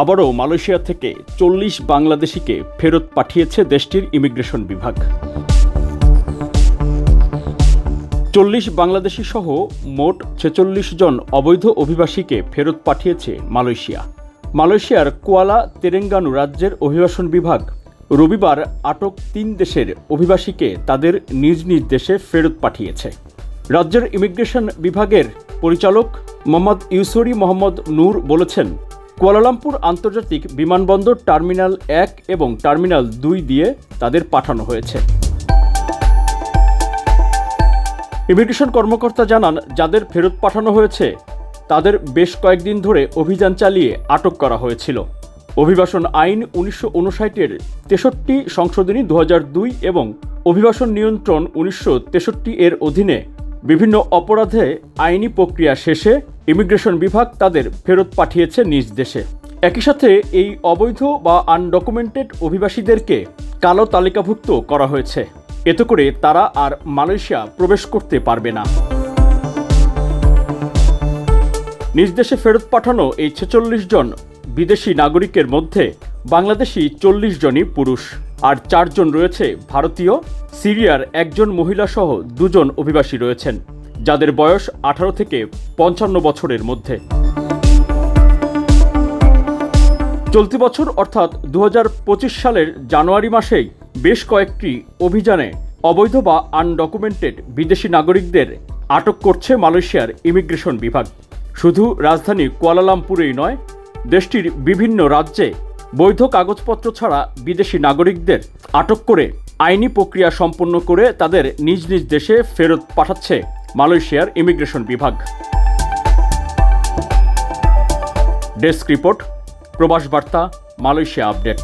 আবারও মালয়েশিয়া থেকে চল্লিশ বাংলাদেশিকে ফেরত পাঠিয়েছে দেশটির ইমিগ্রেশন বিভাগ। চল্লিশ বাংলাদেশি সহ মোট ছেচল্লিশ জন অবৈধ অভিবাসীকে ফেরত পাঠিয়েছে মালয়েশিয়া। মালয়েশিয়ার কুয়ালা তেরেঙ্গানু রাজ্যের অভিবাসন বিভাগ রবিবার আটক তিন দেশের অভিবাসীকে তাদের নিজ নিজ দেশে ফেরত পাঠিয়েছে। রাজ্যের ইমিগ্রেশন বিভাগের পরিচালক মোহাম্মদ ইউসরি মোহাম্মদ নূর বলেছেন কুয়ালালামপুর আন্তর্জাতিক বিমানবন্দর টার্মিনাল এক এবং টার্মিনাল দুই দিয়ে তাদের পাঠানো হয়েছে। ইমিগ্রেশন কর্মকর্তা জানান, যাদের ফেরত পাঠানো হয়েছে, তাদের বেশ কয়েকদিন ধরে অভিযান চালিয়ে আটক করা হয়েছিল। অভিবাসন আইন উনিশশো উনষাটের তেষট্টি সংশোধনী দু দুই এবং অভিবাসন নিয়ন্ত্রণ উনিশশো তেষট্টি এর অধীনে বিভিন্ন অপরাধে আইনি প্রক্রিয়া শেষে ইমিগ্রেশন বিভাগ তাদের ফেরত পাঠিয়েছে নিজ দেশে। একই সাথে এই অবৈধ বা আনডকুমেন্টেড অভিবাসীদেরকে কালো তালিকাভুক্ত করা হয়েছে। এতে করে তারা আর মালয়েশিয়া প্রবেশ করতে পারবে না। নিজ দেশে ফেরত পাঠানো এই ছেচল্লিশ জন বিদেশি নাগরিকের মধ্যে বাংলাদেশি চল্লিশ জনই পুরুষ। আর চারজন রয়েছে ভারতীয়, সিরিয়ার একজন মহিলা সহ দুজন অভিবাসী রয়েছেন। যাদের বয়স আঠারো থেকে পঞ্চান্ন বছরের মধ্যে। চলতি বছর অর্থাৎ দু হাজার পঁচিশ সালের জানুয়ারি মাসেই বেশ কয়েকটি অভিযানে অবৈধ বা আনডকুমেন্টেড বিদেশি নাগরিকদের আটক করছে মালয়েশিয়ার ইমিগ্রেশন বিভাগ। শুধু রাজধানী কুয়ালালামপুরেই নয়, দেশটির বিভিন্ন রাজ্যে বৈধ কাগজপত্র ছাড়া বিদেশি নাগরিকদের আটক করে আইনি প্রক্রিয়া সম্পন্ন করে তাদের নিজ নিজ দেশে ফেরত পাঠাচ্ছে মালয়েশিয়ার ইমিগ্রেশন বিভাগ। ডেস্ক রিপোর্ট প্রবাস বার্তা মালয়েশিয়া আপডেট।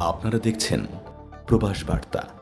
আপনারা দেখছেন প্রবাস বার্তা।